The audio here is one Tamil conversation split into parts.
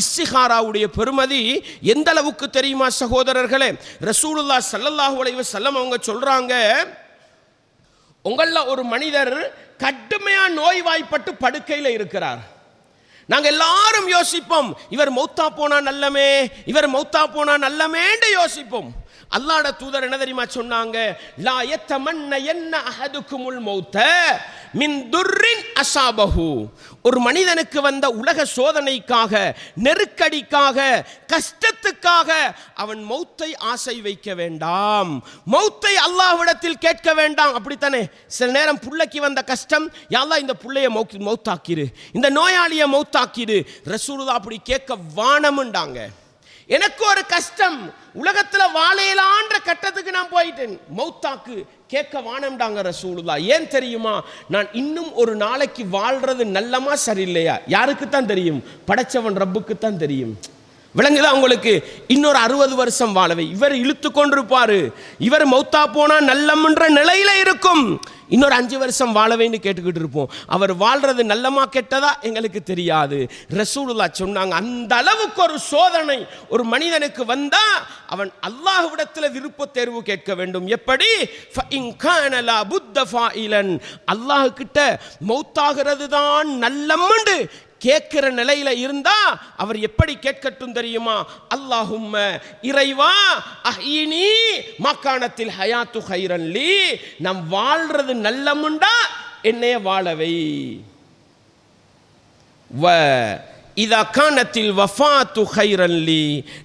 இஸ்ஸிஹாராவுடைய பெருமதி எந்த அளவுக்கு தெரியுமா சகோதரர்களே? ரசூலுல்லா சல்லல்லாஹு அலைஹி செல்லம் அவங்க சொல்றாங்க உங்கள ஒரு மனிதர் கடுமையா நோய்வாய்ப்பட்டு படுக்கையில் இருக்கிறார். நாங்க எல்லாரும் யோசிப்போம் இவர் மௌத்தா போனா நல்லமே இவர் மௌத்தா போனா நல்லமேண்டு யோசிப்போம். அல்லாட தூதர் என்ன தெரியுமா சொன்னாங்க? லா யத்தமன்ன என்ன அஹதுக்குமுல் மௌத்த. மின் அசாபஹு. ஒரு மனிதனுக்கு வந்த உலக சோதனைக்காக நெருக்கடிக்காக கஷ்டத்துக்காக அவன் மௌத்தை ஆசை வைக்க வேண்டாம். மௌத்தை அல்லாஹ்விடத்தில் கேட்க வேண்டாம். அப்படித்தானே? சில நேரம் புள்ளைக்கு வந்த கஷ்டம் யாழ்லா இந்த பிள்ளைய மௌ மௌத்தாக்கிரு. இந்த நோயாளியை மௌத்தாக்கிரு. ரசூலுதா அப்படி கேட்க வானமுண்டாங்க. எனக்கு ஒரு கஷ்டம். உலகத்துல வாழையிலான்ற கட்டத்துக்கு நான் போயிட்டேன். மௌத்தாக்கு கேட்க வானம்டாங்க ரசூலுல்லா. ஏன் தெரியுமா? நான் இன்னும் ஒரு நாளைக்கு வாழ்றது நல்லமா சரியில்லையா? யாருக்கு தான் தெரியும்? படைச்சவன் ரப்புக்கு தான் தெரியும். விளங்குதா உங்களுக்கு? இன்னொரு அறுபது வருஷம் வாழவை. இவர் இழுத்து கொண்டிருப்பாரு. இவர் மௌத்தா போனா நல்லம்ன்ற நிலையில இருக்கும். இன்னொரு அஞ்சு வருஷம் வாழவேன்னு கேட்டுக்கிட்டு இருப்போம். அவர் வாழ்றது நல்லமா கெட்டதா எங்களுக்கு தெரியாது. ரசூலுல்லா சொன்னாங்க அந்த அளவுக்கு ஒரு சோதனை ஒரு மனிதனுக்கு வந்தா அவன் அல்லாஹ்விடத்தில் விருப்ப தேர்வு கேட்க வேண்டும். எப்படி? அல்லாஹ் கிட்ட மௌத்தாகிறது தான் நல்லம்னு கேட்கிற நிலையில இருந்தா அவர் எப்படி கேட்கட்டும் தெரியுமா? அல்லாஹும்ம இறைவா அஹ்இனி மக்கானத்தில் ஹயாத்து ஹைரன்லி நம் வாழ்றது நல்லமுண்டா என்னைய வாழவை வ இதா வஃபா வஃபாத்து ஹைரன்லி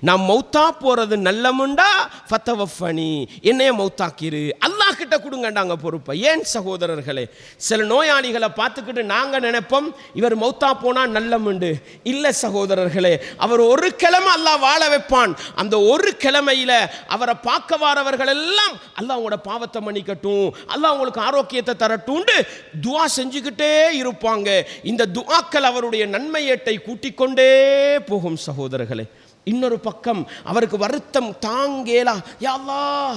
நான் மௌத்தா போறது நல்லமுண்டா? ஃபத்தவஃபனி. என்னைய மௌத்தாக்கிரு. அல்லாஹ் கிட்ட கொடுங்கண்டாங்க பொறுப்பை. ஏன் சகோதரர்களே சில நோயாளிகளை பார்த்துக்கிட்டு நாங்கள் நினைப்போம் இவர் மௌத்தா போனால் நல்லமுண்டு. இல்லை சகோதரர்களே அவர் ஒரு கிழமை அல்லாஹ் வாழ வைப்பான். அந்த ஒரு கிழமையில அவரை பார்க்க வாரவர்கள் எல்லாம் அல்லாஹ் உங்களோட பாவத்தை மன்னிக்கட்டும். அல்லாஹ் உங்களுக்கு ஆரோக்கியத்தை தரட்டும்னு துவா செஞ்சுக்கிட்டே இருப்பாங்க. இந்த துவாக்கள் அவருடைய நன்மையேட்டை கூட்டி கொண்டே போகும் சகோதரர்களே. இன்னொரு பக்கம் அவருக்கு வருத்தம் தாங்கேலா யாவா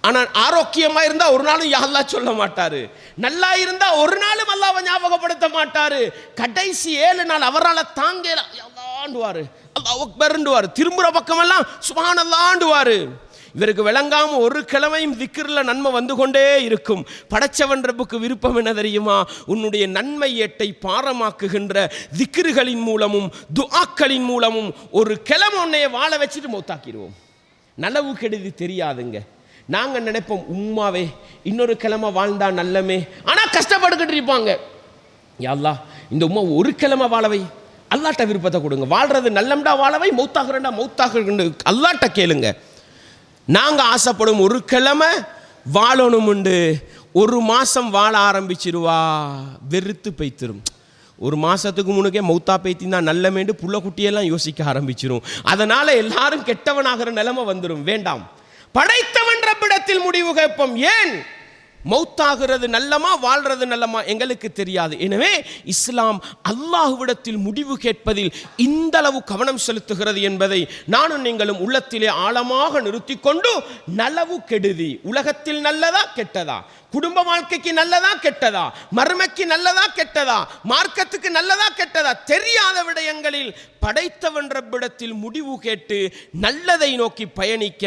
ஆனால் ஆரோக்கியமா இருந்தா ஒரு நாளும் யா சொல்ல மாட்டாரு. நல்லா இருந்தா ஒரு நாளும் அல்லாவை ஞாபகப்படுத்த மாட்டாரு. கடைசி ஏழு நாள் அவரால் தாங்கேலா யா அல்லா அல்லாஹ் அக்பர்ண்டுவாரு திரும்புற பக்கமெல்லாம் சுபானல்லாண்டுவாரு இவருக்கு விளங்காம ஒரு கிழமையும் திக்கிரில் நன்மை வந்து கொண்டே இருக்கும். படைச்சவன் ரப்புக்கு விருப்பம் என்ன தெரியுமா? உன்னுடைய நன்மை ஏட்டை பாரமாக்குகின்ற திக்கிறுகளின் மூலமும் துஆக்களின் மூலமும் ஒரு கிழமை உன்னைய வாழ வச்சுட்டு மௌத்தாக்கிடுவோம். நனவு கெடுதி தெரியாதுங்க. நாங்கள் நினைப்போம் உம்மாவே இன்னொரு கிழமை வாழ்ந்தா நல்லமே. ஆனால் கஷ்டப்பட்டுக்கிட்டு இருப்பாங்க. யாழ்லா இந்த உம்மா ஒரு கிழமை வாழவை. அல்லாட்ட விருப்பத்தை கொடுங்க. வாழ்றது நல்லம்டா வாழவை மௌத்தாகிறண்டா மௌத்தாகிறண்டு அல்லாட்ட கேளுங்க. நாங்கள் ஆசைப்படும் ஒரு கிழமை வாழணுமுண்டு ஒரு மாதம் வாழ ஆரம்பிச்சிருவா. வெறுத்து பைத்திரும் ஒரு மாதத்துக்கு முன்னுக்கே மௌத்தா பைத்தின் தான் நல்லமேண்டு புள்ள குட்டியெல்லாம் யோசிக்க ஆரம்பிச்சிரும். அதனால் எல்லாரும் கெட்டவனாகிற நிலைமை வந்துடும் வேண்டாம். படைத்தவன் ரப்பிடத்தில் முடிவு கேட்போம். ஏன்? மௌத்தாகிறது நல்லமா வாழ்றது நல்லமா எங்களுக்கு தெரியாது. எனவே இஸ்லாம் அல்லாஹுவிடத்தில் முடிவு கேட்பதில் இந்த அளவு கவனம் செலுத்துகிறது என்பதை நானும் நீங்களும் உள்ளத்திலே ஆழமாக நிறுத்தி கொண்டு நலவு கெடுதி. உலகத்தில் நல்லதா கெட்டதா? குடும்ப வாழ்க்கைக்கு நல்லதா கெட்டதா? மர்மைக்கு நல்லதா கெட்டதா? மார்க்கத்துக்கு நல்லதா கெட்டதா? தெரியாத விடயங்களில் படைத்தவன் ரப்பிடத்தில் முடிவு கேட்டு நல்லதை நோக்கி பயணிக்க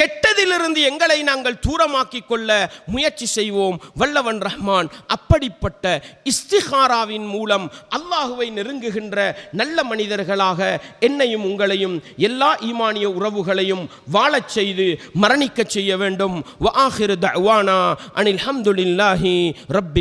கெட்டதிலிருந்து எங்களை நாங்கள் தூரமாக்கிக் கொள்ள முயற்சி செய்வோம். வல்லவன் ரஹ்மான் அப்படிப்பட்ட இஸ்திஹாராவின் மூலம் அல்லாஹுவை நெருங்குகின்ற நல்ல மனிதர்களாக என்னையும் உங்களையும் எல்லா ஈமானிய உறவுகளையும் வாழச் செய்து மரணிக்கச் செய்ய வேண்டும். வாஹிரு தவானா அணி الحمد لله رب